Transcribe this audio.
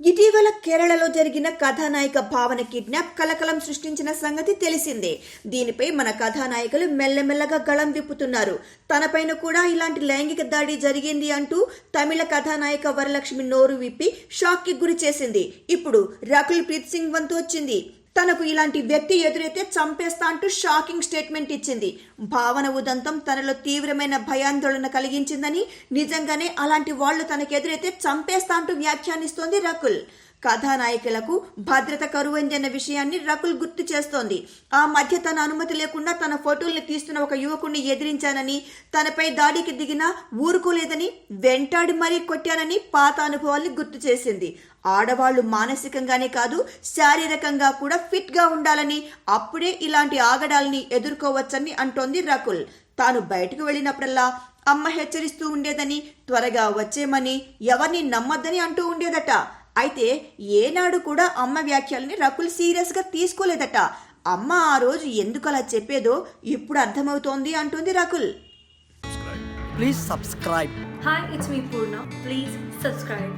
ఇటీవల కేరళలో జరిగిన కథానాయిక భావన కిడ్నాప్ కలకలం సృష్టించిన సంగతి తెలిసిందే. దీనిపై మన కథానాయకులు మెల్లమెల్లగా గళం విప్పుతున్నారు. తనపైన కూడా ఇలాంటి లైంగిక దాడి జరిగింది అంటూ తమిళ కథానాయిక వరలక్ష్మి నోరు విప్పి షాక్కి గురి చేసింది. ఇప్పుడు రకుల్ ప్రీత్ సింగ్ వంతు వచ్చింది. తనకు ఇలాంటి వ్యక్తి ఎదురైతే చంపేస్తా అంటూ షాకింగ్ స్టేట్మెంట్ ఇచ్చింది. భావన ఉదంతం తనలో తీవ్రమైన భయాందోళన కలిగించిందని నిజంగానే అలాంటి వాళ్ళు తనకు ఎదురైతే చంపేస్తా అంటూ వ్యాఖ్యానిస్తోంది రకుల్. కథానాయికలకు భద్రత కరువైందన్న విషయాన్ని రకుల్ గుర్తు చేస్తోంది. ఆ మధ్య తన అనుమతి లేకుండా తన ఫోటోల్ని తీస్తున్న ఒక యువకుడిని ఎదిరించానని తనపై దాడికి దిగినా ఊరుకోలేదని వెంటాడి మరీ కొట్టానని పాత అనుభవాల్ని గుర్తు చేసింది. ఆడవాళ్ళు మానసికంగానే కాదు శారీరకంగా కూడా ఫిట్గా ఉండాలని అప్పుడే ఇలాంటి ఆగడాల్ని ఎదుర్కోవచ్చని అంటోంది రకుల్. తాను బయటకు వెళ్ళినప్పుడల్లా అమ్మ హెచ్చరిస్తూ ఉండేదని త్వరగా వచ్చేమని ఎవరిని నమ్మద్దని అంటూ ఉండేదట. అయితే ఏనాడు కూడా అమ్మ వ్యాఖ్యల్ని రకుల్ సీరియస్గా తీసుకోలేదట అమ్మ ఆ రోజు ఎందుకు అలా చెప్పేదో ఇప్పుడు అర్థమవుతోంది అంటుంది Rakul Please subscribe. Hi, it's me Purna. Please subscribe.